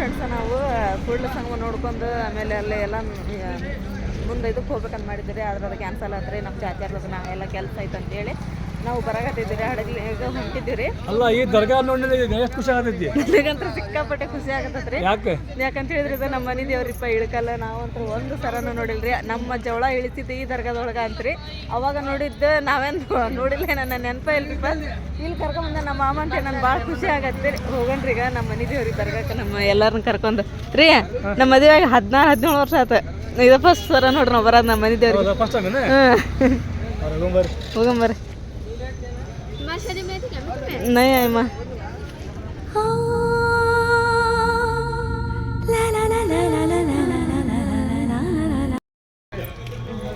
Friends ನಾವು ಕೂಡಲ ಸಂಘ ನೋಡ್ಕೊಂಡು ಆಮೇಲೆ ಅಲ್ಲಿ ಎಲ್ಲ ಮುಂದೆ ಇದಕ್ಕೆ ಹೋಗ್ಬೇಕಂತ ಮಾಡಿದ್ರಿ ಆದ್ರೆ ಅದು ಕ್ಯಾನ್ಸಲ್ ಆದರೆ ನಮ್ಮ ಜಾತ್ರೆ ನಾ ಎಲ್ಲ ಕೆಲಸ ಆಯ್ತು ಅಂತೇಳಿ ನಾವು ಬರಾಕತ್ತಿದ್ದೀರಿ ಹಡಗಲಿ ಈಗ ಹೊಂಟಿದ್ದೀರಿ. ಅಲ್ಲ ಈ ದರ್ಗಾ ನೋಡಿದ್ರೆ ಎಷ್ಟು ಖುಷಿ ಆಗತೈತಿ ನನಗಂತೂ ಸಿಕ್ಕಾಪಟ್ಟೆ ಖುಷಿ ಆಗತ್ತೈತ್ರಿ. ಯಾಕೆ? ಯಾಕಂತ ಹೇಳಿದ್ರೆ ಇದು ನಮ್ಮ ಮನೆ ದೇವ್ರಿಪ್ಪ ಇಳ್ಕಲ್ಲ ನಾವಂತೂ ಒಂದು ಸರನು ನೋಡಿಲ್ರಿ. ನಮ್ಮ ಜವಳ ಇಳಿತಿದ್ದು ಈ ದರ್ಗಾದೊಳಗ ಅಂತ್ರಿ. ಅವಾಗ ನೋಡಿದ್ದು ನಾವೇನು ನೋಡಿಲ್ಲ ನನ್ನ ನೆನಪ ಇಲ್ರಿಪ್ಪ. ಇಲ್ಲಿ ಕರ್ಕೊಂಬಂದ ನಮ್ಮ ಮಾಮ ಅಂತ ನಾನು ಭಾಳ ಖುಷಿ ಆಗತ್ತೆ. ಹೋಗಣ್ರಿ ಈಗ ನಮ್ಮ ಮನೆ ದೇವ್ರಿಗೆ ದರ್ಗಾಕ್ಕೆ ನಮ್ಮ ಎಲ್ಲರನ್ನ ಕರ್ಕೊಂಡು ರೀ ನಮ್ಮ ಮದುವೆಗೆ ಹದಿನಾರು ಹದಿನೇಳು ವರ್ಷ ಆಯ್ತು ಇದು ಫಸ್ಟ್ ಸರ ನೋಡ್ರಿ ನಾವು ಬರೋದು ನಮ್ಮ ಮನೆ ದೇವ್ರಿಗೆ. ಹೋಗಂಬರ್ರಿ नहीं आई माँ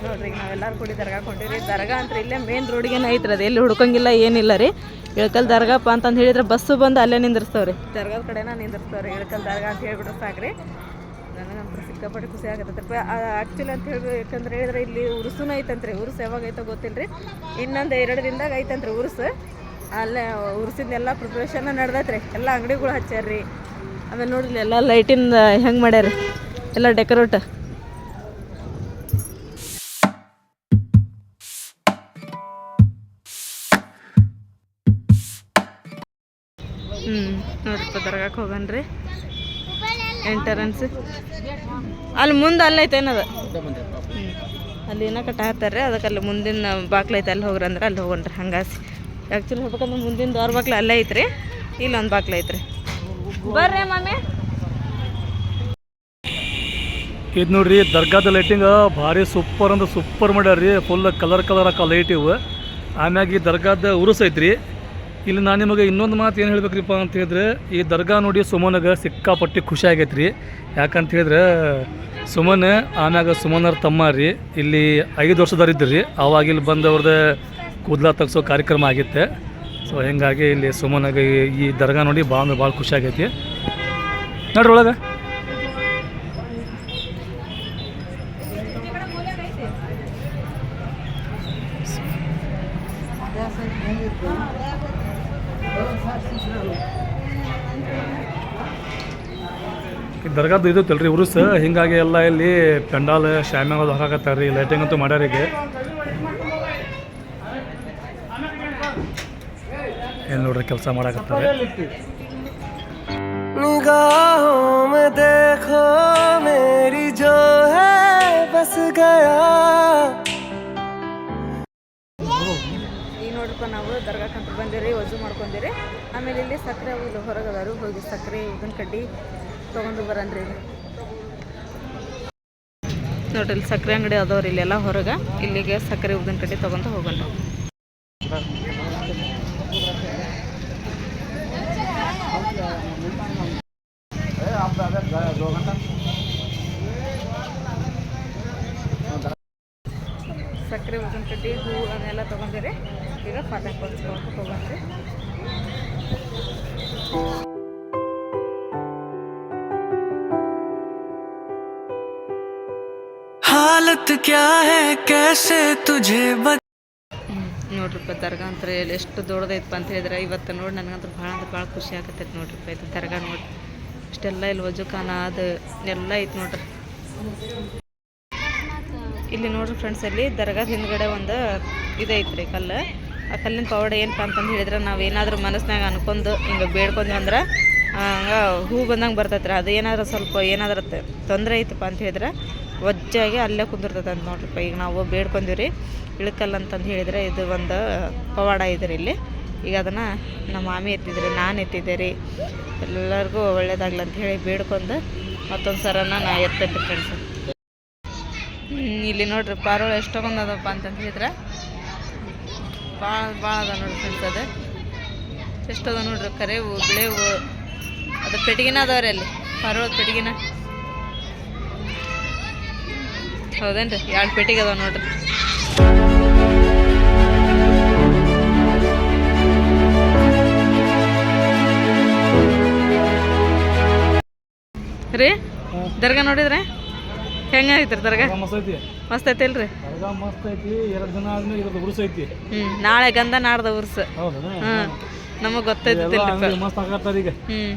ನೋಡ್ರಿ ಈಗ ನಾವೆಲ್ಲರೂ ಕೂಡಿ ದರ್ಗಾ ಕೊಂಡಿರಿ ದರ್ಗಾ ಅಂತ ಇಲ್ಲೇ ಮೇನ್ ರೋಡಿಗೆ ಐತ್ರಿ ಅದು ಎಲ್ಲಿ ಹುಡ್ಕಂಗಿಲ್ಲ ಏನಿಲ್ಲ ರೀ ಇಳಕಲ್ ದರ್ಗಾಪ್ಪ ಅಂತಂದು ಹೇಳಿದ್ರೆ ಬಸ್ಸು ಬಂದು ಅಲ್ಲೇ ನಿಂದಿರ್ಸ್ತಾವ್ರಿ ದರ್ಗಾದ ಕಡೆನ ನಿಂದಿರ್ಸ್ತಾವ್ರಿ ಇಳಕಲ್ ದರ್ಗಾ ಅಂತ ಹೇಳ್ಬಿಟ್ರೆ ಸಾಕ್ರಿ ನನಗಂತೂ ಸಿಕ್ಕಾಪಟ್ಟೆ ಖುಷಿ ಆಗತ್ತೆ. ಆ್ಯಕ್ಚುಲಿ ಅಂತ ಹೇಳ್ಬೇಕಂದ್ರೆ ಹೇಳಿದ್ರೆ ಇಲ್ಲಿ ಉರುಸುನೂ ಐತಂತ್ರಿ. ಉರುಸು ಯಾವಾಗ ಐತೋ ಗೊತ್ತಿಲ್ರಿ. ಇನ್ನೊಂದು ಎರಡು ದಿನದಾಗ ಐತಂತ್ರಿ ಉರುಸು. ಅಲ್ಲೇ ಉರ್ಸಿದ್ದೆಲ್ಲ ಪ್ರಿಪ್ರೇಷನ್ ನಡೆದೈತ್ರಿ. ಎಲ್ಲ ಅಂಗಡಿಗಳು ಹಚ್ಚಾರ್ರಿ ಆಮೇಲೆ ನೋಡ್ರಿ ಎಲ್ಲ ಲೈಟಿಂದ ಹೆಂಗೆ ಮಾಡ್ಯಾರ ಎಲ್ಲ ಡೆಕೋರೇಟ್ ಹ್ಞೂ ನೋಡ್ರಿ ದರ್ಗಾಕ್ಕೆ ಹೋಗನ್ರಿ. ಎಂಟರೆನ್ಸ್ ಅಲ್ಲಿ ಮುಂದೆ ಅಲ್ಲೈತೆ ಏನದ? ಅಲ್ಲಿ ಏನೋ ಕಟ್ಟ ಹಾಕ್ತಾರೆ ಅದಕ್ಕೆ ಅಲ್ಲಿ ಮುಂದಿನ ಬಾಕ್ಲೈತೆ ಅಲ್ಲಿ ಹೋಗ್ರಿ ಅಂದ್ರೆ ಅಲ್ಲಿ ಹೋಗನ್ರಿ ಹಂಗಾಸಿ. ಆ್ಯಕ್ಚುಲಿ ಹೋಗ್ಬೇಕಂದ್ರೆ ಮುಂದಿನ ದೋರ್ ಬಾಕ್ಲು ಅಲ್ಲೇ ಐತ್ರಿ, ಇಲ್ಲೊಂದು ಬಾಕ್ಲು ಐತ್ರಿ. ಬರ್ರಿ ಮಮ್ಮಿ ಇದು ನೋಡ್ರಿ, ದರ್ಗಾದ ಲೈಟಿಂಗ್ ಭಾರಿ ಸೂಪರ್ ಅಂದ್ರೆ ಸೂಪರ್ ಮಾಡ್ಯಾರ ರೀ ಫುಲ್ ಕಲರ್ ಕಲರ್ ಹಾಕ ಲೈಟ್ ಇವು. ಆಮ್ಯಾಗ ಈ ದರ್ಗಾದ ಉರುಸ್ ಐತ್ರಿ. ಇಲ್ಲಿ ನಾನು ನಿಮಗೆ ಇನ್ನೊಂದು ಮಾತು ಏನು ಹೇಳ್ಬೇಕ್ರಿಪ್ಪ ಅಂತ ಹೇಳಿದ್ರೆ, ಈ ದರ್ಗಾ ನೋಡಿ ಸುಮನ್ಗೆ ಸಿಕ್ಕಾಪಟ್ಟಿ ಖುಷಿ ಆಗೈತೆ ರೀ ಯಾಕಂತ ಹೇಳಿದ್ರೆ, ಸುಮನ್ ಆಮ್ಯಾಗ ಸುಮನರ ತಮ್ಮ ರೀ. ಇಲ್ಲಿ ಐದು ವರ್ಷದವ್ರು ರೀ ಅವಾಗ ಇಲ್ಲಿ ಬಂದವ್ರದ್ದು ಕೂದಲ ತಗ್ಸೋ ಕಾರ್ಯಕ್ರಮ ಆಗಿತ್ತೆ. ಸೊ ಹಿಂಗಾಗಿ ಇಲ್ಲಿ ಸುಮನಾಗ ಈ- ಈ ದರ್ಗಾ ನೋಡಿ ಭಾಳ ಅಂದ್ರೆ ಭಾಳ ಖುಷಿ ಆಗೈತಿ. ನೋಡ್ರಿ ಒಳಗೆ. ಈ ದರ್ಗಾದ ಇದು ತಲ್ರಿ ಉರುಸ್ ಹಿಂಗಾಗಿ ಎಲ್ಲ ಇಲ್ಲಿ ಪೆಂಡಾಲ್ ಶಾಮ್ಯಾಗ ಅದು ಹಾಕಾಕತ್ತಾರ ರೀ ಲೈಟಿಂಗ್ ಅಂತೂ ಮಾಡ್ಯಾರ ಈಗ ಏನು ನೋಡ್ರಿ ಕೆಲಸ ಮಾಡಾಕತ್ತಾರೆ निगाहों में देखो मेरी जो है बस गया ಈಗ ನಾವು ದರ್ಗಾ ದರ್ಗಾಕ್ಕಂತ ಬಂದಿರಿ, ವಜು ಮಾಡ್ಕೊಂಡಿರಿ ಆಮೇಲೆ ಇಲ್ಲಿ ಸಕ್ಕರೆ ಇಲ್ಲಿ ಹೊರಗೆ ಅದಾರು ಹೋಗಿ ಸಕ್ಕರೆ, ಉದ್ದಿನ ಕಡ್ಡಿ ತೊಗೊಂಡು ಬರನ್ರಿ ನೋಡ್ರಿ ಇಲ್ಲಿ ಸಕ್ಕರೆ ಅಂಗಡಿ ಅದಾವ್ರಿ ಇಲ್ಲೆಲ್ಲ ಹೊರಗೆ. ಇಲ್ಲಿಗೆ ಸಕ್ಕರೆ, ಉದ್ದಿನ ಕಡ್ಡಿ ತೊಗೊಂಡು ಹೋಗೋಣ. ಸಕ್ಕರೆ ಉದ್ದಿನ ಕಡ್ಡಿ ಹೂವು ಅದನ್ನೆಲ್ಲ ತೊಗೊಂಡಿರಿ ಈಗ ಪಾತ್ರೆ ಕೊಡ್ಸ್ಕೊಂಡು ತೊಗೊಂಡ್ರಿ हालत क्या है कैसे तुझे बता ನೋಡ್ರಿಪ್ಪ ದರ್ಗಾ ಅಂತ ಹೇಳಿ ಎಷ್ಟು ದೊಡ್ಡದೈತಪ್ಪ ಅಂತ ಹೇಳಿದ್ರೆ ಇವತ್ತು ನೋಡಿ ನನಗಂತೂ ಭಾಳ ಅಂದ್ರೆ ಭಾಳ ಖುಷಿ ಆಗತ್ತೈತೆ ನೋಡ್ರಿಪ್ಪ ಇದು ದರ್ಗಾ ನೋಡಿ ಇಷ್ಟೆಲ್ಲ ಇಲ್ಲಿ ವಜುಖಾನ ಅದು ಎಲ್ಲ ಐತೆ ನೋಡ್ರಿ ಇಲ್ಲಿ ನೋಡ್ರಿ ಫ್ರೆಂಡ್ಸ್ ಅಲ್ಲಿ ದರ್ಗಾದ ಹಿಂದ್ಗಡೆ ಒಂದು ಇದೈತ್ರಿ ಕಲ್ಲು. ಆ ಕಲ್ಲಿನ ಪವಾಡ ಏನಪ್ಪ ಅಂತಂದು ಹೇಳಿದ್ರೆ ನಾವು ಏನಾದರೂ ಮನಸ್ಸಿನಾಗ ಅನ್ಕೊಂಡು ಹಿಂಗೆ ಬೇಡ್ಕೊಂಡ್ವಿ ಅಂದ್ರೆ ಹಂಗೆ ಹೂ ಬಂದಂಗೆ ಬರ್ತೈತ್ರಿ. ರೀ ಅದು ಏನಾದರೂ ಸ್ವಲ್ಪ ಏನಾದರೂ ತೊಂದರೆ ಐತಪ್ಪ ಅಂತ ಹೇಳಿದ್ರೆ ವಜ್ಜಾಗಿ ಅಲ್ಲೇ ಕುಂದಿರ್ತೈತೆ ಅಂತ ನೋಡ್ರಿಪ್ಪ. ಈಗ ನಾವು ಬೇಡ್ಕೊಂದಿವಿ ರೀ ಇಳಕಲ್ಲ ಅಂತಂದು ಹೇಳಿದ್ರೆ ಇದು ಒಂದು ಪವಾಡ ಇದೆ ರೀ ಇಲ್ಲಿ. ಈಗ ಅದನ್ನು ನಮ್ಮ ಮಾಮಿ ಎತ್ತಿದ್ರಿ, ನಾನು ಎತ್ತಿದ್ದೆ ರೀ. ಎಲ್ಲರಿಗೂ ಒಳ್ಳೇದಾಗ್ಲಿ ಅಂತ ಹೇಳಿ ಬೇಡ್ಕೊಂಡು ಮತ್ತೊಂದು ಸರನ ನಾ ಎತ್ತೈತೆ ಫ್ರೆಂಡ್ಸ್ ಇಲ್ಲಿ ನೋಡ್ರಿ, ಪಾರೋಳ ಎಷ್ಟು ಅದಪ್ಪ ಅಂತಂದು ಹೇಳಿದ್ರೆ. ಭಾಳ ಭಾಳ ಅದ ನೋಡ್ರಿ ಫ್ರೆಂಡ್ಸ್ ಅದು. ಎಷ್ಟದ ನೋಡ್ರಿ, ಕರೆವು, ಬಿಳೆವು, ಅದು ಪೆಟ್ಟಿಗೆನ ಅದಾವ್ರಿ ಅಲ್ಲಿ, ಪಾರೋಳ ಪೆಟ್ಟಿಗೆನ. ಹೌದೇನ್ರಿ, ಎರಡು ಪೆಟ್ಟಿಗೆ ಅದಾವ ನೋಡ್ರಿ. ರೀ, ದರ್ಗಾ ನೋಡಿದ್ರೆ? ಹೆಂಗೈತ್ರಿ ಐತ್ರಿ ಮಸ್ತ್ ಐತಿ. ಮಸ್ತ್ ಐತಿ ಅಲ್ರಿ? ಮಸ್ತ್ ಐತಿ ಎರಡು ದಿನ ಆದ್ಮೇಲೆ ಇರೋದು ಉರುಸ್ ಐತಿ. ಹ್ಞೂ ನಾಳೆ ಗಂಧ ನಾಡ್ದ ಉರ್ಸ. ಹೌದಾ? ನಮಗ್ ಗೊತ್ತೈತಿಲ್ರಿಪ್ಪ ಮಸ್ತ್ ಆಗತ್ತಾರ ಈಗ ಹ್ಮ್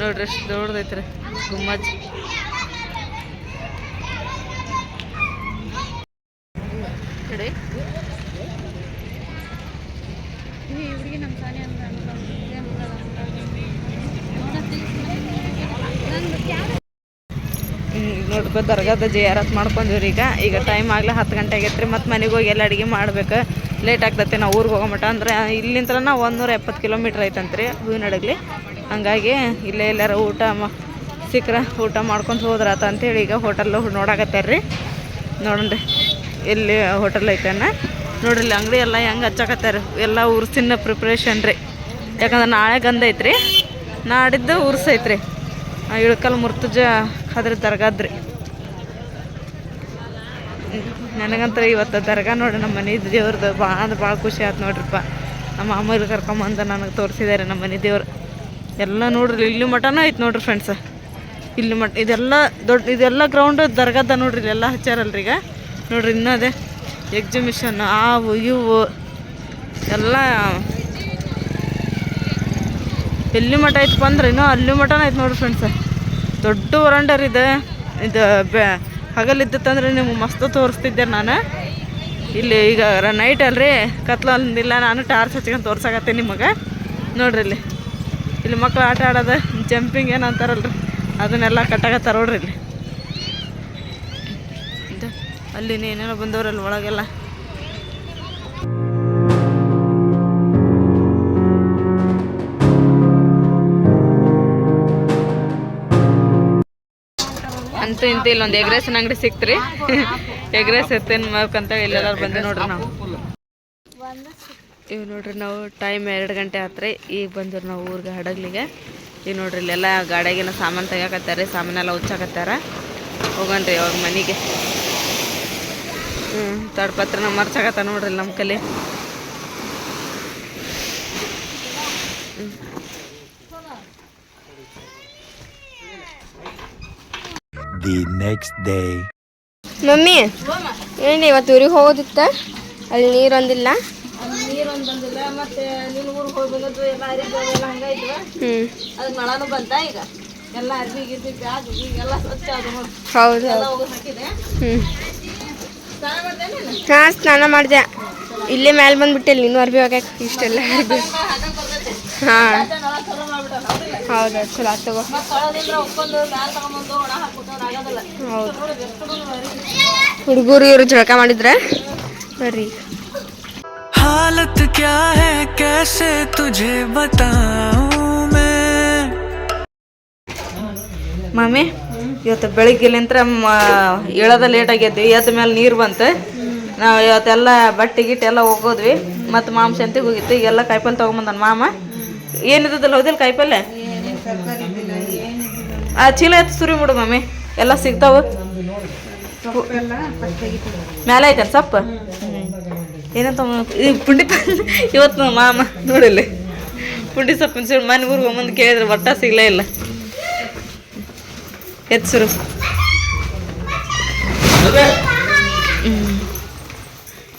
ನೋಡ್ರಿ ಎಷ್ಟು ದೊಡ್ಡದೈತ್ರಿ. ಗುಮ್ಮಜ್. ನೋಡ್ಕೊ ದರ್ಗಾದ ಜಯಾರತ್ ಮಾಡ್ಕೊಂಡ್ರಿ ಈಗ. ಈಗ ಟೈಮ್ ಆಗಲಿ ಹತ್ತು ಗಂಟೆ ಆಗೈತ್ರಿ, ಮತ್ತು ಮನೆಗೆ ಹೋಗಿ ಎಲ್ಲ ಅಡುಗೆ ಮಾಡ್ಬೇಕು. ಲೇಟ್ ಆಗ್ತೈತಿ, ನಾವು ಊರಿಗೆ ಹೋಗೋ ಮಟ್ಟ ಅಂದ್ರೆ ಇಲ್ಲಿಂದ ನಾವು ಒಂದೂರ ಎಪ್ಪತ್ತು ಕಿಲೋಮೀಟ್ರ್ ಐತಂತ್ರಿ ಹೂವಿನ ಹಂಗಾಗಿ ಇಲ್ಲೇ ಎಲ್ಲಾರ ಊಟ ಮ ಸಿಕ್ಕರೆ ಊಟ ಮಾಡ್ಕೊಂಡು ಹೋದ್ರಾತ ಅಂತೇಳಿ ಈಗ ಹೋಟೆಲ್ ನೋಡಾಕತ್ತಾರ್ರಿ ನೋಡೋಣ್ರಿ ಇಲ್ಲಿ ಹೋಟೆಲ್ ಐತನ. ನೋಡ್ರಿ, ಇಲ್ಲಿ ಅಂಗಡಿ ಎಲ್ಲ ಹೆಂಗೆ ಹಚ್ಚಾಕತ್ತಾರ. ಎಲ್ಲ ಉರ್ಸಿನ ಪ್ರಿಪ್ರೇಷನ್ ರೀ. ಯಾಕಂದ್ರೆ ನಾಳೆ ಗಂಧ ಐತ್ರಿ. ನಾಡಿದ್ದು ಉರ್ಸೈತ್ರಿ ಇಳ್ಕಲ್ ಮುರ್ತುಜ ಅದ್ರ ದರ್ಗಾದ್ರಿ ನನಗಂತೂ ಇವತ್ತು ದರ್ಗಾ ನೋಡಿ ನಮ್ಮ ಮನೆ ದೇವ್ರದ್ದು ಭಾಳ ಅಂದ್ರೆ ಭಾಳ ಖುಷಿ ಆಯ್ತು ನೋಡ್ರಿಪ್ಪ. ನಮ್ಮ ಅಮ್ಮ ಕರ್ಕೊಂಬಂದು ನನಗೆ ತೋರಿಸಿದ್ದಾರೆ ನಮ್ಮ ಮನೆ ದೇವ್ರು. ಎಲ್ಲ ನೋಡ್ರಿ, ಇಲ್ಲಿ ಮಠನೂ ಐತೆ ನೋಡ್ರಿ ಫ್ರೆಂಡ್ಸ್ ಇಲ್ಲಿ ಮಠ, ಇದೆಲ್ಲ ದೊಡ್ಡ, ಇದೆಲ್ಲ ಗ್ರೌಂಡ್ ದರ್ಗಾದ ನೋಡ್ರಿ ಇಲ್ಲೆಲ್ಲ ಹಚ್ಚಾರಲ್ರಿ ಈಗ. ನೋಡ್ರಿ ಇನ್ನೂ ಅದೇ ಎಕ್ಸಿಬಿಷನ್ ಆವು ಇವು, ಎಲ್ಲ. ಎಲ್ಲಿ ಮಠ ಐತೆ ಅಂದ್ರೆ ಇನ್ನೂ ಅಲ್ಲಿ ಮಠನೂ ಐತೆ ನೋಡ್ರಿ ಫ್ರೆಂಡ್ಸ್ ದೊಡ್ಡ ವರಂಡರ್ ಇದೆ, ಇದು ಬೆ ಹಗಲಿದ್ದಿತ್ತಂದ್ರೆ ನಿಮ್ಗೆ ಮಸ್ತ್ ತೋರಿಸ್ತಿದ್ದೆ ನಾನು. ಇಲ್ಲಿ ಈಗ ನೈಟ್ ಅಲ್ರಿ ಕತ್ಲಿಲ್ಲ ನಾನು ಟಾರ್ಚ್ ಹಚ್ಕೊಂಡು ತೋರ್ಸಕತ್ತೆ ನಿಮಗೆ. ನೋಡ್ರಿ ಇಲ್ಲಿ. ಇಲ್ಲಿ ಮಕ್ಳು ಆಟ ಆಡೋದು ಜಂಪಿಂಗ್ ಏನು ಅಂತಾರಲ್ರಿ. ಅದನ್ನೆಲ್ಲ ಕಟ್ಟಾಕತ್ತಾರ ನೋಡ್ರಿ ಇಲ್ಲಿ. ಅಲ್ಲಿ ಏನೇನೋ ಬಂದವ್ರಲ್ಲಿ ಒಳಗೆಲ್ಲ. ಅಂತೂ ಇಂತ ಇಲ್ಲೊಂದು ಎಗ್ರೆಸಿನ ಅಂಗಡಿ ಸಿಕ್ತ್ರಿ. ಎಗ್ರೆಸ್ ಎತ್ತೇನು ಮಾಡ್ಕಂತ ಇಲ್ಲೆಲ್ಲಾರು ಬಂದು ನೋಡ್ರಿ ನಾವು. ಇವ್ ನೋಡ್ರಿ ನಾವು ಟೈಮ್ ಎರಡು ಗಂಟೆ ಆತ್ರಿ. ಈಗ ಬಂದ್ರಿ ನಾವು ಊರಿಗೆ ಹಡಗ್ಲಿಗೆ. ಈಗ ನೋಡ್ರಿ ಇಲ್ಲೆಲ್ಲ ಗಾಡಿಯಾಗಿನ ಸಾಮಾನು ತೆಗಿಯಾಕತ್ತಾರ ಸಾಮಾನೆಲ್ಲ ಉಚ್ಚಾಕತ್ತಾರ. ಹೋಗನ್ರಿ ಅವಾಗ ಮನೆಗೆ. ಹ್ಞೂ ನಮ್ಮ ಮರ್ಚಾಕತ್ತ ನೋಡ್ರಿ ನಮ್ಮ ಕಲೆ. The ನೆಕ್ಸ್ಟ್ ಡೇ ಮಮ್ಮಿ ಏನು ಇವತ್ತು ಊರಿಗೆ ಹೋಗೋದಿತ್ತ? ಅಲ್ಲಿ ನೀರೊಂದಿಲ್ಲ ನೀರೊಂದು ಬಂದಿಲ್ಲ ಮತ್ತೆ ನಿನ್ನ ಊರಿಗೆ ಎಲ್ಲ ಅರಿದು ಎಲ್ಲ ಹಂಗಾಯ್ತು ಹ್ಞೂ ಅದಕ್ಕೆ ಮಳನೂ ಬಂತ ಈಗ. ಎಲ್ಲ ಅರ್ಬಿ ಗಿರ್ಬಿ ಬ್ಯಾಗ್ ಈಗೆಲ್ಲ ಸ್ವಚ್ಛ ಅದು ನೋಡಿ. ಹೌದು ಎಲ್ಲ ಹೌದು. ಹೋಗಿ ಹಾಕಿದೆ. ಹಾಂ ಸ್ನಾನ ಮಾಡಿದೆ. ಇಲ್ಲೇ ಮೇಲೆ ಬಂದ್ಬಿಟ್ಟಿಲ್ಲ ನೀನು ಅರ್ಬಿ ಹೋಗ್ಯಾಕ ಇಷ್ಟೆಲ್ಲ ಅರ್ಬಿ ಹಾಂ ನಳ ಚಲೋ ಮಾಡ್ಬಿಟ್ಟ ಹೌದಿಲ್ಲ ಹೌದು ಚಲೋ ಆತ್ ತಗೋ ಮತ್ತೆ ತೊಳೆದಿಂದ ಒಪ್ಕೊಂಡು ಮ್ಯಾಲ ತಗೊಂಬಂದು ಒಣ ಹಾಕ್ಬಿಟ್ಟು ಆಗೋದಿಲ್ಲ ಹೌದು ನೋಡಿ ಎಷ್ಟು ಅರಿವಿ ಹುಡುಗರು ಇವರು ಜಳಕ ಮಾಡಿದ್ರೆ ಬರ್ರಿ हालत क्या है कैसे तुझे बताऊं मैं ಮಮ್ಮಿ ಇವತ್ತು ಬೆಳಿಗ್ಗೆಲಿಂತ್ರ ಇಳದ ಲೇಟ್ ಆಗೈತಿ ಎದ್ದ ಮೇಲೆ ನೀರು ಬಂತು ನಾವು ಇವತ್ತೆಲ್ಲ ಬಟ್ಟೆ ಗಿಟ್ಟೆ ಎಲ್ಲ ಹೋಗೋದ್ವಿ ಮತ್ತು ಮಾಮ ಸಂತಿಗೆ ಹೋಗಿತ್ತು ಈಗೆಲ್ಲ ಕಾಯಿಪಲ್ಲೆ ತೊಗೊಂಬಂದನ ಮಾಮ ಏನಿದ್ದಲ್ಲ ಹೌದಿಲ್ಲ ಕಾಯಿಪಲ್ಲೆ? ಆ, ಚೀಲ ಎತ್ತು ಸುರಿ ಬಿಡು ಮಮ್ಮಿ ಎಲ್ಲ ಸಿಗ್ತಾವ. ಮ್ಯಾಲೆ ಐತೆ ಸೊಪ್ಪು? ಏನಂತ ಪುಂಡಿ ಇವತ್ತು ಮಾಮ ನೋಡಿಲ್ಲ. ಪುಂಡಿ ಸೊಪ್ಪಿನ ಸುರಿ ಮನೆ ಊರಿಗೆ ಒಮ್ಮೊಂದು ಕೇಳಿದ್ರೆ, ಒಟ್ಟ ಸಿಗ್ಲೇ ಇಲ್ಲ. ಎತ್ಸುರು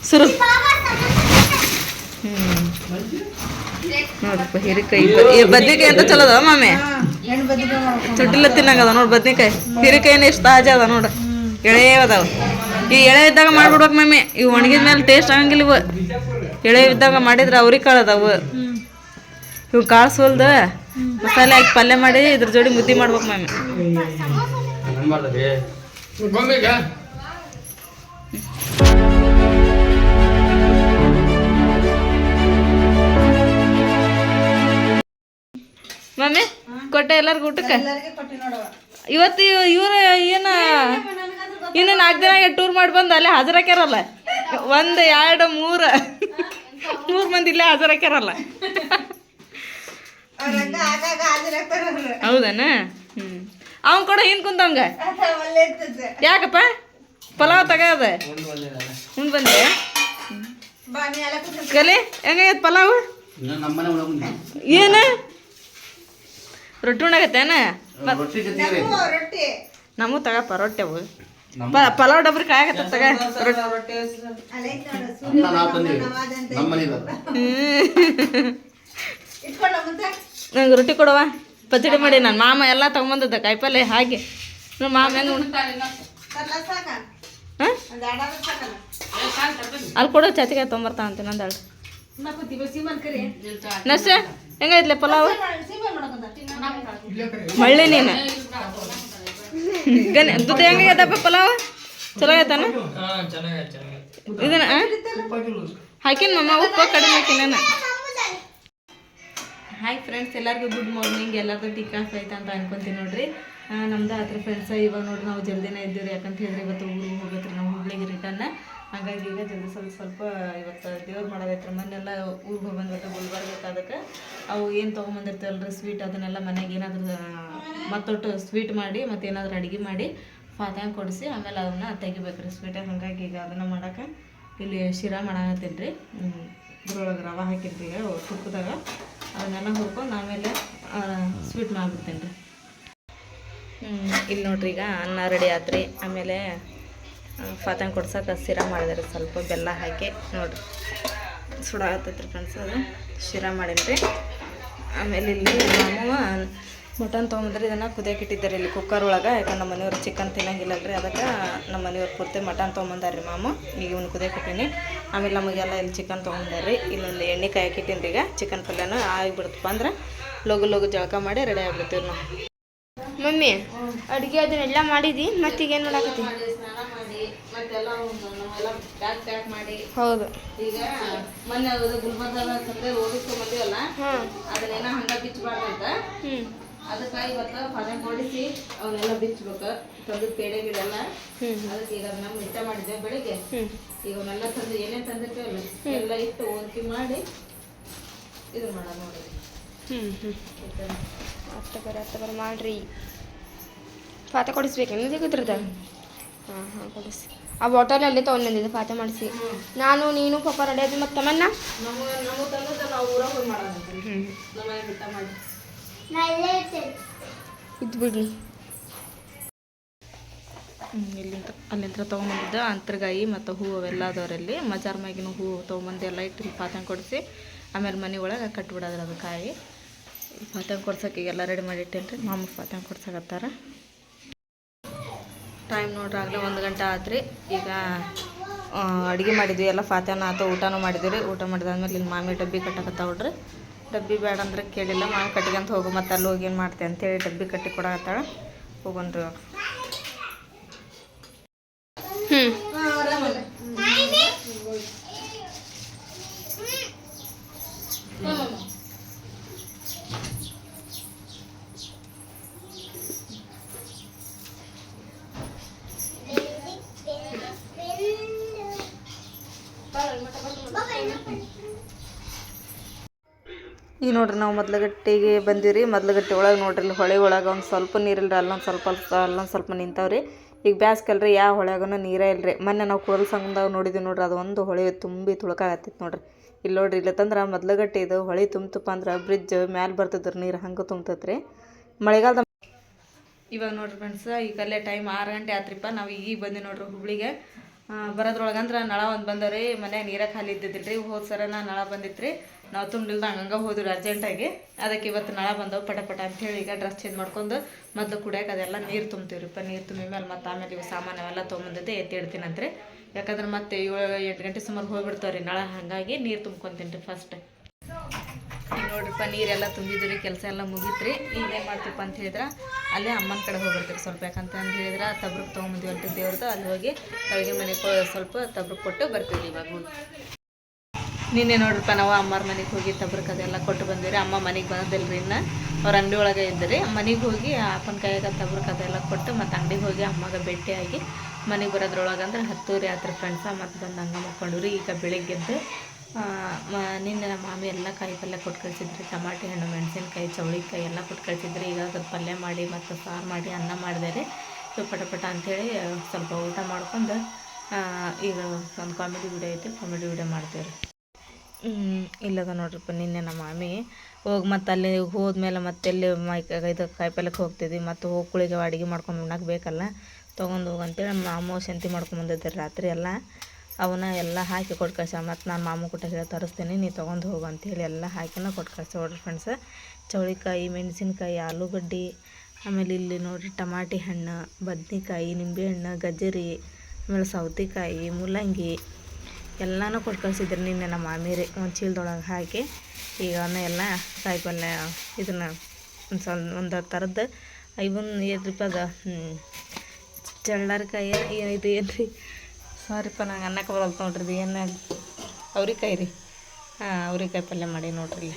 ಸುರು. ನೋಡಪ್ಪ ಹಿರಿಕಾಯಿ. ಈ ಬದ್ನಿಕಾಯಿ ಅಂತ ಚಲೋ ಅದ ಮಾಮಿ? ಚುಟ್ಟಿಲ್ಲ ತಿನ್ನಂಗದ ನೋಡು ಬದ್ನಿಕಾಯಿ. ಹಿರಿಕಾಯಿನ ಎಷ್ಟು ತಾಜಾ ಅದ ನೋಡು. ಎಳೆ ಅದಾವ. ಈ ಎಳೆ ಇದ್ದಾಗ ಮಾಡ್ಬಿಡ್ಬೇಕು ಮಮ್ಮಿ ಇವು ಒಣಗಿದ ಮೇಲೆ ಟೇಸ್ಟ್ ಆಗಂಗಿಲ್ಲ ಇವು. ಎಳೆ ಇದ್ದಾಗ ಮಾಡಿದ್ರೆ ಅವ್ರಿಗೆ ಕಾಳು ಅದಾವು. ಇವು ಕಾಳು ಸೋಲ್ದ ಮಸಾಲೆ ಹಾಕಿ ಪಲ್ಯ ಮಾಡಿ ಇದ್ರ ಜೋಡಿ ಮುದ್ದೆ ಮಾಡ್ಬೇಕು ಮಮ್ಮಿ ಮಮ್ಮಿ ಕೊಟ್ಟೆ ಎಲ್ಲರಿಗೂ ಊಟಕ್ಕೆ? ಇವತ್ತು ಇವ್ರ ಏನು ಇನ್ನು ನಾಲ್ಕು ದಿನ ಟೂರ್ ಮಾಡಿ ಬಂದು ಅಲ್ಲೇ ಹಾಜರಾಕ್ಯಾರಲ್ಲ? ಒಂದು ಎರಡು ಮೂರು. ಮೂರು ಮಂದಿ ಇಲ್ಲೇ ಹಾಜರಾಕ್ಯಾರಲ್ಲ? ಹೌದನ? ಹ್ಞೂ ಅವ್ನು ಕೂಡ ಹಿಂದ್ ಕುಂತವಂಗ ಯಾಕಪ್ಪ? ಪಲಾವ್ ತಗೋದೆ ಉಂಡ್ ಬಂದೆ ಕಲಿ ಹೆಂಗಾಗೈತೆ ಪಲಾವ್? ಏನ? ರೊಟ್ಟಿ ಉಣ್ಣಾಗತ್ತೇನ ನಮಗೂ ತಗಪ್ಪ ರೊಟ್ಟಿ ಅವು. ಪ- ಪಲಾವ್ ಡಬ್ರಿ ಕಾಯಕತ್ತ ತಗ. ರೊಟ್ಟಿ ನಂಗೆ ರೊಟ್ಟಿ ಕೊಡವ. ಪಚಡಿ ಮಾಡಿ ನಾನು. ಮಾಮ ಎಲ್ಲ ತಗೊಂಬಂದದ್ದ ಕಾಯಿಪಲ್ಲೆ ಹಾಗೆ. ನಮ್ಮ ಮಾಮ ಹೆಂಗೆ ಹಾಂ? ಅಲ್ಲಿ ಕೊಡೋ ಚಾಚಿಕಾಯಿ ತೊಂಬರ್ತಾವಂತೆ ಅಂತೀನಿ ನಂದಾಳು ನಷ್ಟ ಹೆಂಗೈತ್ಲೆ ಪಲಾವ್? ಮಳ್ಳಿ ನೀನು. ಹೆಂಗಾಗತ್ತಪ್ಪ ಪಲಾವ್? ಚಲೋ ಆಯ್ತಾನ ಇದನ್ನ ಹಾಕಿನ ಮಮ್ಮ ಉಪ್ಪು ಕಡಿಮೆ ಹಾಕಿನ ಹಾಯ್ ಫ್ರೆಂಡ್ಸ್ ಎಲ್ಲರಿಗೂ ಗುಡ್ ಮಾರ್ನಿಂಗ್ ಎಲ್ಲರಿಗೂ ಟೀ ಕಾಫಿ ಆಯ್ತು ಅಂತ ಅನ್ಕೊಂತೀನಿ ನೋಡ್ರಿ. ನಮ್ದು ಹತ್ರ ಫ್ರೆಂಡ್ಸ ಇವಾಗ ನೋಡ್ರಿ ನಾವು ಜಲ್ದಿನೇ ಇದ್ದೀವಿ ರೀ ಯಾಕಂತ ಹೇಳಿದ್ರೆ ಇವತ್ತು ಊರಿಗೆ ಹೋಗತ್ರಿ ನಾವು ಹುಬ್ಳಿಗೆ ರಿಟರ್ನ್ ಹಾಗಾಗಿ ಈಗ ಜನ ಸ್ವಲ್ಪ ಸ್ವಲ್ಪ ಇವತ್ತು ದೇವ್ರು ಮಾಡೋದೈತ್ರಿ ಮೊನ್ನೆಲ್ಲ ಊರಿಗೆ ಬಂದಿರ್ತವೆ ಗುಲ್ಬರ್ಗಕ್ಕೆ ಅದಕ್ಕೆ. ಅವು ಏನು ತೊಗೊಂಬಂದಿರ್ತೀವಲ್ರಿ ಸ್ವೀಟ್ ಅದನ್ನೆಲ್ಲ ಮನೆಗೆ ಏನಾದರೂ ಮತ್ತೊಟ್ಟು ಸ್ವೀಟ್ ಮಾಡಿ, ಮತ್ತು ಏನಾದರೂ ಅಡುಗೆ ಮಾಡಿ ಪಾತ್ರೆ ಕೊಡಿಸಿ, ಆಮೇಲೆ ಅದನ್ನ ತೆಗಿಬೇಕ್ರಿ ಸ್ವೀಟ ಹಾಗಾಗಿ ಈಗ ಅದನ್ನು ಮಾಡೋಕೆ ಇಲ್ಲಿ ಶಿರಾ ಮಾಡಾಕತ್ತೀನಿ ರೀ ಇದ್ರೊಳಗೆ ರವೆ ಹಾಕಿದ್ರಿ ಈಗ ತುಪ್ಪದಾಗ. ಅದನ್ನೆಲ್ಲ ಹುರ್ಕೊಂಡು ಆಮೇಲೆ ಸ್ವೀಟ್ ಮಾಡಿಬಿಡ್ತೇನೆ ರೀ ಇಲ್ಲಿ ನೋಡ್ರಿ ಈಗ ಅನ್ನ ರೆಡಿ ಆತ್ರಿ. ಆಮೇಲೆ ಫಾತಂಗ್ ಕೊಡ್ಸೋಕೆ ಶಿರಾ ಮಾಡಿದ್ರಿ. ಸ್ವಲ್ಪ ಬೆಲ್ಲ ಹಾಕಿ ನೋಡಿರಿ. ಸುಡ ಆಗ್ತೈತ್ರಿ ಫ್ರೆಂಡ್ಸ್ ಅದು. ಶಿರಾ ಮಾಡೀನಿ ರೀ ಆಮೇಲೆ ಇಲ್ಲಿ ನಾವು ಮಟನ್ ತೊಗೊಂಬಂದ್ರೆ ಇದನ್ನು ಕುದಿಯಕ್ಕೆ ಇಟ್ಟಿದ್ದಾರೆ ಇಲ್ಲಿ ಕುಕ್ಕರ್ ಒಳಗೆ. ಯಾಕಂದ್ರೆ ನಮ್ಮ ಮನೆಯವ್ರು ಚಿಕನ್ ತಿನ್ನಂಗಿಲ್ಲಲ್ರಿ. ಅದಕ್ಕೆ ನಮ್ಮ ಮನೆಯವ್ರು ಪೂರ್ತಿ ಮಟನ್ ತೊಗೊಂಬಂದಾರ್ರಿ ಮಾಮು. ಈಗ ಇವ್ನು ಕುದಿಯಕ್ಕೆ ಆಮೇಲೆ ನಮಗೆಲ್ಲ ಇಲ್ಲಿ ಚಿಕನ್ ತೊಗೊಂಬಂದಾರ್ರಿ. ಇಲ್ಲೊಂದು ಎಣ್ಣೆ ಕಾಯಕ್ಕೆ ಇಟ್ಟೀನಿ ಈಗ. ಚಿಕನ್ ಪಲ್ಯನ ಆಗಿಬಿಡ್ತಪ್ಪ ಅಂದ್ರೆ ಲಗು ಲಗು ಜಳಕ ಮಾಡಿ ರೆಡಿ ಆಗ್ಬಿಡ್ತೀವಿ ನಾವು. ಮಮ್ಮಿ, ಅಡುಗೆ ಅದನ್ನೆಲ್ಲ ಮಾಡಿದಿ? ಮತ್ತೀಗೇನು ಮಾಡಾಕತ್ತಿ ಸ್ನಾನ ಮಾಡಿ ಮತ್ತೆಲ್ಲ ನಾವೆಲ್ಲ ಬ್ಯಾಗ್ ಪ್ಯಾಕ್ ಮಾಡಿ ಹೌದು. ಈಗ ಮೊನ್ನೆ ಅದು ಗುಲ್ಬರ್ಗ ತಂದೆ ಓದಿಸ್ಕೊಂಬಂದಿವಲ್ಲ ಹಾಂ. ಅದನ್ನೇನ ಹಂಗ ಬಿಚ್ಚಬಾರ್ದಂತ ಹ್ಞೂ ಅದಕ್ಕೆ ಇವತ್ತು ಪದ ಕೊಡಿಸಿ ಅವನ್ನೆಲ್ಲ ಬಿಚ್ಚಬೇಕು ತಂದು ಪೇಡೆ ಗಿಡಲ್ಲ ಅದಕ್ಕೆ ಈಗ ಅದನ್ನ ಮಿಟ್ಟ ಮಾಡಿದ್ದೆ ಬೆಳಿಗ್ಗೆ. ಈಗ ಅವನ್ನೆಲ್ಲ ತಂದು ಏನೇನು ತಂದಿರ್ತೇವಲ್ಲ ಎಲ್ಲ ಇಟ್ಟು ಓದ್ಕಿ ಮಾಡಿ ಇದು ಮಾಡೋಣ ನೋಡಿ. ಹ್ಞೂ ಅತ್ತ ಬರ ಅತ್ತ ಬರ ಮಾಡ್ರಿ. ಪಾತ ಕೊಡಿಸ್ಬೇಕೇನು ಇದಕ್ಕೆ ಹಾಂ ಹಾಂ ಕೊಡಿಸಿ ಆ ಬಾಟಲ್ ಅಲ್ಲೇ ತೊಗೊಂಡಿದ್ದೆ ಪಾತೆ ಮಾಡಿಸಿ. ನಾನು ನೀನು ಪಾಪ ರೆಡಿ ಆದ್ವಿ ಮತ್ತು ತಮ್ಮನ್ನ ನಮ್ಮ ಬಿಡ್ಲಿ ಇಲ್ಲಿಂದ ಅಲ್ಲಿಂದ ತೊಗೊಂಬಂದಿದ್ದ ಅಂತರ್ಗಾಯಿ ಮತ್ತು ಹೂವು ಅವೆಲ್ಲ ಅದಾವ್ರಲ್ಲಿ. ಮಜಾರ್ ಮ್ಯಾಗಿನ ಹೂವು ತೊಗೊಂಬಂದು ಎಲ್ಲ ಇಟ್ಟು ಪಾತಂಗ್ ಕೊಡಿಸಿ. ಆಮೇಲೆ ಮನೆ ಒಳಗೆ ಕಟ್ಬಿಡೋದ್ರ ಅದು ಕಾಯಿ. ಪಾತಂಗ್ ಕೊಡ್ಸೋಕೆ ಎಲ್ಲ ರೆಡಿ ಮಾಡಿ ಇಟ್ಟೇನಿ ರೀ ಮಾಮ ಪಾತಂಗ್ ಕೊಡ್ಸಕತ್ತಾರ. ಟೈಮ್ ನೋಡ್ರಿ ಆಗಲೇ ಒಂದು ಗಂಟೆ ಆತ್ರಿ ಈಗ ಅಡುಗೆ ಮಾಡಿದ್ವಿ, ಎಲ್ಲ ಫಾತ್ಯಾನ ಆತ, ಊಟನೂ ಮಾಡಿದ್ವಿ ಊಟ ಮಾಡಿದಾದ್ಮೇಲೆ ಇಲ್ಲಿ ಮಾಮಿ ಡಬ್ಬಿ ಕಟ್ಟಕತ್ತಾವ್ರಿ ಡಬ್ಬಿ ಬೇಡ ಅಂದ್ರೆ ಕೇಳಿಲ್ಲ, ಮಾಮಿ ಅಂತ ಹೋಗು, ಮತ್ತೆ ಅಲ್ಲಿ ಹೋಗಿ ಏನು ಮಾಡ್ತೆ ಅಂತೇಳಿ ಡಬ್ಬಿ ಕಟ್ಟಿ ಕೊಡಕತ್ತಾಳ. ಹೋಗೋಣ್ರಿ ಇವಾಗ ಹ್ಞೂ ಈಗ ನೋಡ್ರಿ ನಾವು ಮೊದ್ಲಗಟ್ಟಿಗೆ ಬಂದೀವಿ ಮೊದ್ಲಗಟ್ಟಿ ಒಳಗೆ ನೋಡ್ರಿ ಇಲ್ಲಿ ಹೊಳೆ ಒಳಗೆ ಒಂದು ಸ್ವಲ್ಪ ನೀರಿಲ್ರಿ, ಅಲ್ಲೊಂದು ಸ್ವಲ್ಪ ಅಲ್ಲೊಂದು ಸ್ವಲ್ಪ ನಿಂತವ್ರಿ. ಈಗ ಬ್ಯಾಸ್ಕಲ್ರಿ ಯಾವ ಹೊಳೆಗೂ ನೀರೇ ಇಲ್ಲರಿ ಮೊನ್ನೆ ನಾವು ಕೋಲ್ ಸಂಘದಾಗ ನೋಡಿದ್ವಿ ನೋಡ್ರಿ ಒಂದು ಹೊಳೆ ತುಂಬಿ ತುಳ್ಕಾಗತ್ತೈತಿ ನೋಡ್ರಿ. ಇಲ್ಲಿ ನೋಡ್ರಿ ಇಲ್ಲತ್ತಂದ್ರೆ ಮೊದ್ಲಗಟ್ಟಿ ಇದು ಹೊಳೆ ತುಂಬ್ತಪ್ಪ ಅಂದ್ರೆ ಬ್ರಿಡ್ಜ್ ಮ್ಯಾಲೆ ಬರ್ತದ್ರಿ ನೀರು ಹಂಗೆ ತುಂಬ್ತೈತ್ರಿ. ಮಳೆಗಾಲದ ಇವಾಗ ನೋಡ್ರಿ ಫ್ರೆಂಡ್ಸ್, ಈಗಲ್ಲೇ ಟೈಮ್ ಆರು ಗಂಟೆ ಆತ್ರಿಪ್ಪ ನಾವು ಈಗ ಬಂದು ನೋಡ್ರಿ ಹುಬ್ಳಿಗೆ. ಬರೋದ್ರೊಳಗೆ ಅಂದ್ರೆ ನಳ ಒಂದು ಬಂದವ್ರಿ, ಮನೆ ನೀರ ಖಾಲಿ ಇದ್ದಿದ್ದಿಲ್ಲ ರೀ ಹೋದ ಸರನ ನಳ ಬಂದಿತ್ತು ರೀ ನಾವು ತುಂಬಿಲ್ದ ಹಂಗಂಗೆ ಹೋದ್ರಿ ಅರ್ಜೆಂಟಾಗಿ ಅದಕ್ಕೆ ಇವತ್ತು ನಳ ಬಂದವು ಪಟ ಪಟ ಅಂತೇಳಿ ಈಗ ಡ್ರೆಸ್ ಚೇಂಜ್ ಮಾಡ್ಕೊಂಡು ಮೊದಲು ಕುಡಿಯೋಕೆ ಅದೆಲ್ಲ ನೀರು ತುಂಬ್ತೀವ್ರಿಪ್ಪ. ನೀರು ತುಂಬಿ ಮೇಲೆ ಮತ್ತೆ ಆಮೇಲೆ ಇವು ಸಾಮಾನು ಅವೆಲ್ಲ ತೊಗೊಂಬಂದಿದ್ದೆ, ಎತ್ತಿ ಇಡ್ತೀನಂತ್ರಿ. ಯಾಕಂದ್ರೆ ಮತ್ತೆ ಏಳು, ಎಂಟು ಗಂಟೆ ಸುಮಾರು ಹೋಗಿಬಿಡ್ತಾವ್ರಿ ನಳ. ಹಾಗಾಗಿ ನೀರು ತುಂಬ್ಕೊತೀನಿ ರೀ ಫಸ್ಟ್ ನೋಡ್ರಿಪ್ಪ ನೀರೆಲ್ಲ ತುಂಬಿದ್ವಿ ರೀ, ಕೆಲಸ ಎಲ್ಲ ಮುಗೀತ್ರಿ ಈಗ ಏನು ಮಾಡ್ತೀಪ್ಪ ಅಂತ ಹೇಳಿದ್ರೆ, ಅಲ್ಲೇ ಅಮ್ಮನ ಕಡೆ ಹೋಗ್ಬಿಡ್ತೀವಿ ಸ್ವಲ್ಪ ಯಾಕಂತಂದು ಹೇಳಿದ್ರೆ ತಬ್ರಕ್ಕೆ ತೊಗೊಂಬಂದಿವಿ ಅಂತ ದೇವ್ರದ್ದು ಅಲ್ಲಿ ಹೋಗಿ ಅಡುಗೆ ಮನೆಗೆ ಸ್ವಲ್ಪ ತಬ್ರಕ್ಕೆ ಕೊಟ್ಟು ಬರ್ತೀವಿ ಇವಾಗ. ನಿನ್ನೆ ನೋಡ್ರಿಪ್ಪ ನಾವು ಅಮ್ಮರ ಮನೆಗೆ ಹೋಗಿ ತಬ್ರಕ್ಕೆ ಅದೆಲ್ಲ ಕೊಟ್ಟು ಬಂದಿರಿ ಅಮ್ಮ ಮನೆಗೆ ಬಂದಿಲ್ಲ ಇನ್ನು. ಅವ್ರ ಅಂಗಡಿ ಒಳಗೆ ಇದ್ದರಿ ಮನೆಗೆ ಹೋಗಿ ಅಪ್ಪನ ಕೈಯಾಗ ತಬ್ರಕ್ಕೆ ಅದೆಲ್ಲ ಕೊಟ್ಟು ಮತ್ತು ಅಂಗಡಿಗೆ ಹೋಗಿ ಅಮ್ಮಗೆ ಭೇಟಿಯಾಗಿ ಮನೆಗೆ ಬರೋದ್ರೊಳಗೆ ಅಂದ್ರೆ ಹತ್ತೂರಿ ಆತ್ರ ಫ್ರೆಂಡ್ಸ ಮತ್ತು ಬಂದು ಹಂಗೆ ಮಕ್ಕೊಂಡ್ರಿ ಈಗ ಬೆಳಿಗ್ಗೆದ್ದು ನಿನ್ನೆ ನಮ್ಮ ಮಾಮಿ ಎಲ್ಲ ಕಾಯಿ ಪಲ್ಯ ಕೊಟ್ಟು ಕಳಿಸಿದ್ರಿ. ಟಮಾಟಿ ಹಣ್ಣು, ಮೆಣಸಿನ್ಕಾಯಿ, ಚೌಳಿಕಾಯಿ ಎಲ್ಲ ಕೊಟ್ಟು ಕಳಿಸಿದ್ರಿ. ಈಗ ಅದ್ರ ಪಲ್ಯ ಮಾಡಿ ಮತ್ತು ಸಾರು ಮಾಡಿ ಅನ್ನ ಮಾಡಿದೆ ಸೊ, ಪಟ ಪಟ ಅಂಥೇಳಿ ಸ್ವಲ್ಪ ಊಟ ಮಾಡ್ಕೊಂಡು ಈಗ ಒಂದು ಕಾಮಿಡಿ ವಿಡಿಯೋ ಐತೆ. ಕಾಮಿಡಿ ವಿಡಿಯೋ ಮಾಡ್ತೀವಿ ರೀ ಇಲ್ಲದ ನೋಡ್ರಿಪ್ಪ, ನಿನ್ನೆ ನಮ್ಮ ಮಾಮಿ ಹೋಗಿ ಮತ್ತೆ ಅಲ್ಲಿ ಹೋದ್ಮೇಲೆ ಮತ್ತೆ ಎಲ್ಲಿ ಮೈ, ಇದು ಕಾಯಿಪಲ್ಯಕ್ಕೆ ಹೋಗ್ತಿದ್ವಿ. ಮತ್ತು ಹೋಗ್ಕುಳಿಗೆ ಅಡುಗೆ ಮಾಡ್ಕೊಂಡು ಉಣ್ಣಕ್ಕೆ ಬೇಕಲ್ಲ. ತೊಗೊಂಡು ಹೋಗಂತೇಳಿ ನಮ್ಮ ಶಂತಿ ಮಾಡ್ಕೊಂಡು ಮಾಡ್ಕೊಂಬಂದಿದ್ದೆ ರಾತ್ರಿ ಎಲ್ಲ. ಅವನ್ನ ಎಲ್ಲ ಹಾಕಿ ಕೊಟ್ಟು ಕಳ್ಸ ಮತ್ತು ನಾನು ಮಾಮು ಕೊಟ್ಟ ಹೇಳಿ ತರಿಸ್ತೀನಿ, ನೀ ತೊಗೊಂಡು ಹೋಗು ಅಂತೇಳಿ ಎಲ್ಲ ಹಾಕಿನ ಕೊಟ್ಟು ಕಳ್ಸ ನೋಡ್ರಿ ಫ್ರೆಂಡ್ಸ್ ಚೌಳಿಕಾಯಿ ಮೆಣಸಿನ್ಕಾಯಿ, ಆಲೂಗಡ್ಡೆ, ಆಮೇಲೆ ಇಲ್ಲಿ ನೋಡಿರಿ ಟಮಾಟಿ ಹಣ್ಣು, ಬದ್ನೆಕಾಯಿ ನಿಂಬೆಹಣ್ಣು ಗಜ್ಜರಿ, ಆಮೇಲೆ ಸೌತೆಕಾಯಿ, ಮೂಲಂಗಿ ಎಲ್ಲನೂ ಕೊಟ್ಟು ಕಳಿಸಿದ್ರು ನಿನ್ನೆ ನಮ್ಮ ಮಾಮಿರಿ ಒಂದು ಚೀಲದೊಳಗೆ ಹಾಕಿ ಈಗ ಅವನ್ನ ಎಲ್ಲ ಕಾಯಿಪಲ್ಯ ಇದನ್ನು ಒಂದು ಸ್ವಲ್ಪ ಒಂದು ಥರದ್ದು ಐವನ್ ಏನು ರೀ ಅದ ಚಳ್ಳರ್ಕಾಯಿ ಏನು ಇದು ಏನು ರೀ ಸಾರಿಪ್ಪ ನಂಗೆ ಅನ್ನಕ್ಕೆ ಬರಲ್ತು ನೋಡ್ರಿ ಇದು ಏನು ಅವ್ರಿಕಾಯಿ ರೀ. ಹಾಂ ಅವ್ರಿಕಾಯಿ ಪಲ್ಯ ಮಾಡಿ ನೋಡ್ರಿ